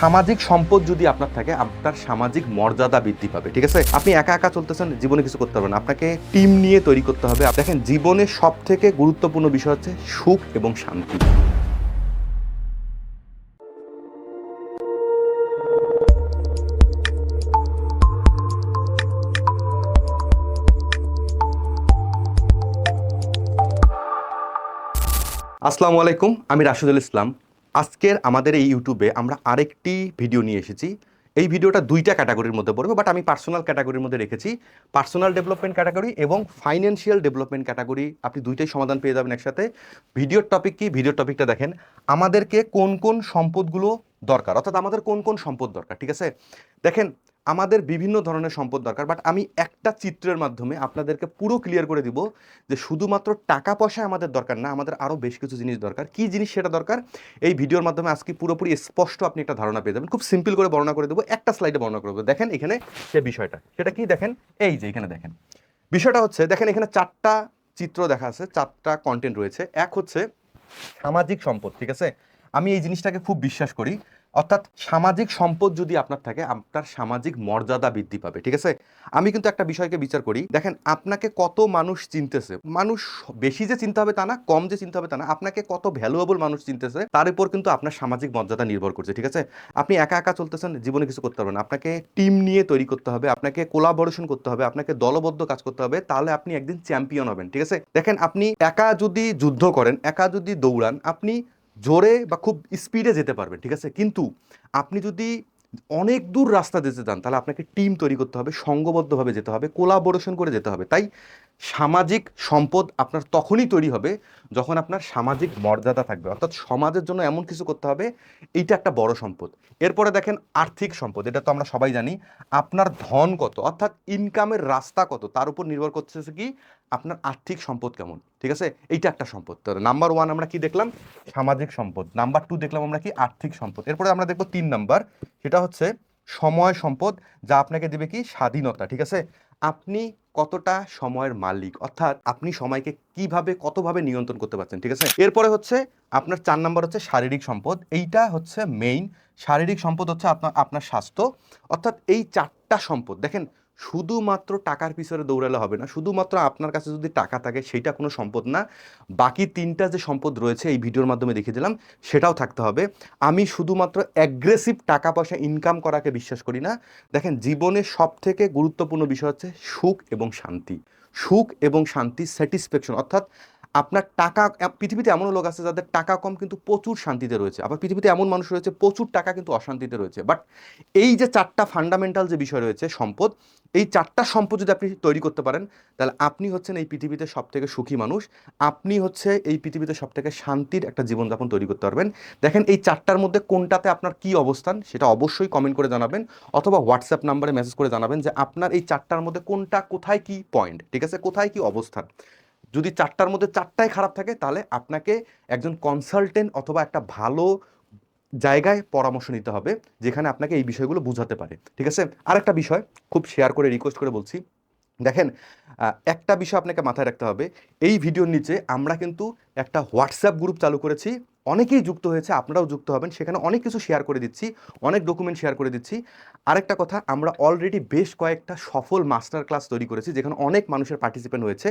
সামাজিক সম্পদ যদি আপনার থাকে, আপনার সামাজিক মর্যাদা বৃদ্ধি পাবে, ঠিক আছে? আপনি একা একা চলতেছেন, জীবনে কিছু করতে পারবেন। আপনাকে টিম নিয়ে তৈরি করতে হবে। দেখেন জীবনের সব থেকে গুরুত্বপূর্ণ বিষয় হচ্ছে সুখ এবং শান্তি। আসসালামু আলাইকুম, আমি রাশিদুল ইসলাম। আজকের আমাদের এই ইউটিউবে আমরা আরেকটি ভিডিও নিয়ে এসেছি। এই ভিডিওটা দুইটা ক্যাটাগরির মধ্যে পড়বে বাট আমি পার্সোনাল ক্যাটাগরির মধ্যে রেখেছি। পার্সোনাল ডেভেলপমেন্ট ক্যাটাগরি এবং ফাইন্যান্সিয়াল ডেভেলপমেন্ট ক্যাটাগরি আপনি দুইটাই সমাধান পেয়ে যাবেন একসাথে। ভিডিওর টপিক কি? ভিডিওর টপিকটা দেখেন। আমাদেরকে কোন কোন সম্পদগুলো দরকার? অর্থাৎ আমাদের কোন কোন সম্পদ দরকার? ঠিক আছে? দেখেন আমাদের বিভিন্ন ধরনের সম্পদ দরকার বাট আমি একটা চিত্রের মাধ্যমে আপনাদেরকে পুরো ক্লিয়ার করে দিব যে শুধুমাত্র টাকা পয়সা আমাদের দরকার না, আমাদের আরও বেশ কিছু জিনিস দরকার। কি জিনিস সেটা দরকার? এই ভিডিওর মাধ্যমে আজকে পুরোপুরি স্পষ্ট আপনি একটা ধারণা পেয়ে যাবেন। খুব সিম্পল করে বর্ণনা করে দেবো, একটা স্লাইডে বর্ণনা করে দেবো। দেখেন এখানে সে বিষয়টা, সেটা কি দেখেন? এই যে এখানে দেখেন। বিষয়টা হচ্ছে, দেখেন এখানে চারটা চিত্র দেখা আছে, চারটা কন্টেন্ট রয়েছে। এক হচ্ছে সামাজিক সম্পদ, ঠিক আছে? আমি এই জিনিসটাকে খুব বিশ্বাস করি। অর্থাৎ সামাজিক সম্পদ যদি আপনার থাকে, আপনার সামাজিক মর্যাদা বৃদ্ধি পাবে, ঠিক আছে? আমি কিন্তু একটা বিষয়কে বিচার করি। দেখেন, আপনাকে কত মানুষ চিনতেছে? মানুষ বেশি যে চিনতে হবে তা না, কম যে চিনতে হবে তা না, আপনাকে কত ভ্যালুয়েবল মানুষ চিনতেছে, তার উপর কিন্তু আপনার সামাজিক মর্যাদা নির্ভর করছে, ঠিক আছে? আপনি একা একা চলতেছেন, জীবনে কিছু করতে পারবেন। আপনাকে টিম নিয়ে তৈরি করতে হবে, আপনাকে কোলাবোরেশন করতে হবে, আপনাকে দলবদ্ধ কাজ করতে হবে, তাহলে আপনি একদিন চ্যাম্পিয়ন হবেন, ঠিক আছে? দেখেন, আপনি একা যদি যুদ্ধ করেন, একা যদি দৌড়ান, আপনি জোরে বা খুব স্পিডে যেতে পারবেন, ঠিক আছে? কিন্তু আপনি যদি অনেক দূর রাস্তা যেতে চান, তাহলে আপনাকে টিম তৈরি করতে হবে সঙ্গবদ্ধভাবে যেতে হবে কোলাবোরেশন করে যেতে হবে। তাই সামাজিক সম্পদ আপনার তখনই তৈরি হবে যখন আপনার সামাজিক মর্যাদা থাকবে। অর্থাৎ সমাজের জন্য এমন কিছু করতে হবে, এইটা একটা বড় সম্পদ। এরপরে দেখেন আর্থিক সম্পদ, এটা তো আমরা সবাই জানি। আপনার ধন কত, অর্থাৎ ইনকামের রাস্তা কত, তার উপর নির্ভর করতেছে কি, আপনার আর্থিক সম্পদ কেমন, ঠিক আছে? এইটা একটা সম্পদ। তো নাম্বার ওয়ান আমরা কি দেখলাম? সামাজিক সম্পদ। নাম্বার টু দেখলাম আমরা কি? আর্থিক সম্পদ। এরপরে আমরা দেখব তিন নাম্বার সেটা হচ্ছে সময় সম্পদ যা আপনাকে দেবে কি? স্বাধীনতা, ঠিক আছে? আপনি কতটা সময়ের মালিক? অর্থাৎ আপনি সময়কে কীভাবে, কতভাবে নিয়ন্ত্রণ করতে পারছেন, ঠিক আছে? এরপরে হচ্ছে আপনার চার নম্বর হচ্ছে শারীরিক সম্পদ। এইটা হচ্ছে মেইন শারীরিক সম্পদ হচ্ছে আপনার আপনার স্বাস্থ্য। অর্থাৎ এই চারটা সম্পদ, দেখেন শুধুমাত্র টাকার পিছনে দৌড়ালে হবে না। শুধুমাত্র আপনার কাছে যদি টাকা থাকে সেটা কোনো সম্পদ না। বাকি তিনটা যে সম্পদ রয়েছে, এই ভিডিওর মাধ্যমে দেখিয়ে দিলাম, সেটাও থাকতে হবে। আমি শুধুমাত্র অ্যাগ্রেসিভ টাকা পয়সা ইনকাম করাকে বিশ্বাস করি না। দেখেন জীবনের সব থেকে গুরুত্বপূর্ণ বিষয় হচ্ছে সুখ এবং শান্তি। সুখ এবং শান্তি স্যাটিসফ্যাকশন অর্থাৎ আপনার টাকা পৃথিবীতে এমনও লোক আছে যাদের টাকা কম কিন্তু প্রচুর শান্তিতে রয়েছে। আবার পৃথিবীতে এমন মানুষ রয়েছে, প্রচুর টাকা কিন্তু অশান্তিতে রয়েছে। বাট এই যে চারটা ফান্ডামেন্টাল যে বিষয় রয়েছে সম্পদ, এই চারটা সম্পদ যদি আপনি তৈরি করতে পারেন, তাহলে আপনি হচ্ছেন এই পৃথিবীতে সব থেকে সুখী মানুষ। আপনি হচ্ছে এই পৃথিবীতে সব থেকে শান্তির একটা জীবনযাপন তৈরি করতে পারবেন। দেখেন এই চারটার মধ্যে কোনটাতে আপনার কি অবস্থান, সেটা অবশ্যই কমেন্ট করে জানাবেন, অথবা হোয়াটসঅ্যাপ নাম্বারে মেসেজ করে জানাবেন যে আপনার এই চারটার মধ্যে কোনটা, কোথায় কি পয়েন্ট ঠিক আছে? কোথায় কি অবস্থান? যদি চারটার মধ্যে চারটাই খারাপ থাকে, তাহলে আপনাকে একজন কনসালটেন্ট অথবা একটা ভালো জায়গায় পরামর্শ নিতে হবে, যেখানে আপনাকে এই বিষয়গুলো বোঝাতে পারে। ঠিক আছে? আরেকটা বিষয় খুব শেয়ার করে রিকোয়েস্ট করে বলছি। দেখেন একটা বিষয় আপনাকে মাথায় রাখতে হবে। এই ভিডিওর নিচে আমরা কিন্তু একটা হোয়াটসঅ্যাপ গ্রুপ চালু করেছি। অনেকেই যুক্ত হয়েছে, আপনারাও যুক্ত হবেন। সেখানে অনেক কিছু শেয়ার করে দিচ্ছি, অনেক ডকুমেন্ট শেয়ার করে দিচ্ছি। আরেকটা কথা, আমরা অলরেডি বেশ কয়েকটা সফল মাস্টার ক্লাস তৈরি করেছি, যেখানে অনেক মানুষের পার্টিসিপেন্ট হয়েছে।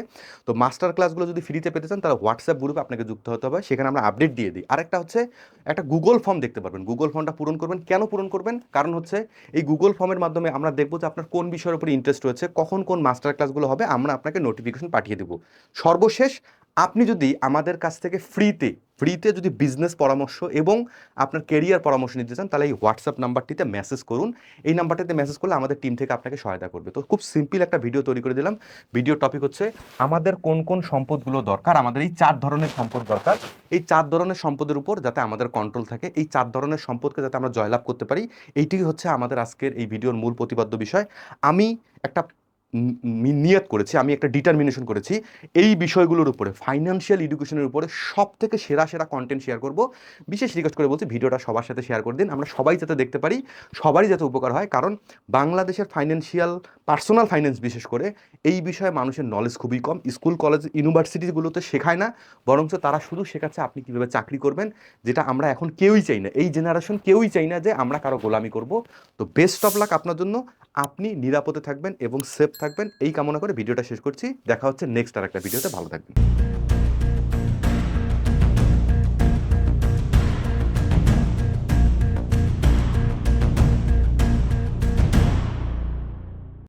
তো মাস্টার ক্লাসগুলো যদি ফ্রিতে পেতে চান, তাহলে হোয়াটসঅ্যাপ গ্রুপে আপনাকে যুক্ত হতে হবে। সেখানে আমরা আপডেট দিয়ে দিই। আরেকটা হচ্ছে, একটা গুগল ফর্ম দেখতে পারবেন। গুগল ফর্মটা পূরণ করবেন। কেন পূরণ করবেন? কারণ হচ্ছে, এই গুগল ফর্মের মাধ্যমে আমরা দেখব যে আপনার কোন বিষয়ের উপরে ইন্টারেস্ট রয়েছে, কখন কোন মাস্টার ক্লাসগুলো হবে, আমরা আপনাকে নোটিফিকেশন পাঠিয়ে দেবো। সর্বশেষ, আপনি যদি আমাদের কাছ থেকে ফ্রিতে ফ্রিতে যদি বিজনেস পরামর্শ এবং আপনার কেরিয়ার পরামর্শ নিতে চান, তাহলে এই হোয়াটসঅ্যাপ নাম্বারটিতে মেসেজ করুন। এই নাম্বারটিতে মেসেজ করলে আমাদের টিম থেকে আপনাকে সহায়তা করবে। তো খুব সিম্পল একটা ভিডিও তৈরি করে দিলাম। ভিডিও টপিক হচ্ছে, আমাদের কোন কোন সম্পদগুলো দরকার? আমাদের এই চার ধরনের সম্পদ দরকার। এই চার ধরনের সম্পদের উপর যাতে আমাদের কন্ট্রোল থাকে, এই চার ধরনের সম্পদকে যাতে আমরা জয়লাভ করতে পারি এইটি হচ্ছে আমাদের আজকের এই ভিডিওর মূল প্রতিপাদ্য বিষয়। আমি একটা নিয়ত করেছি, আমি একটা ডিটারমিনেশন করেছি, এই বিষয়গুলোর উপরে ফাইন্যান্সিয়াল এডুকেশনের উপরে সব থেকে সেরা সেরা কন্টেন্ট শেয়ার করব। বিশেষ রিকোয়েস্ট করে বলছি, ভিডিওটা সবার সাথে শেয়ার করে দিন, আমরা সবাই যাতে দেখতে পারি, সবারই যাতে উপকার হয়, কারণ বাংলাদেশের ফাইন্যান্সিয়াল পার্সোনাল ফাইন্যান্স বিশেষ করে, এই বিষয়ে মানুষের নলেজ খুবই কম স্কুল কলেজ ইউনিভার্সিটিগুলোতে শেখায় না, বরঞ্চ তারা শুধু শেখাচ্ছে আপনি কীভাবে চাকরি করবেন, যেটা আমরা এখন কেউই চাই না, এই জেনারেশন কেউই চাই না যে আমরা কারও গোলামি করব। তো বেস্ট অফ লাক আপনার জন্য, আপনি নিরাপদে থাকবেন এবং সেফ থাকবেন। এই কামনা করে ভিডিওটা শেষ করছি। দেখা হচ্ছে নেক্সট আর একটা ভিডিওতে। ভালো থাকবেন।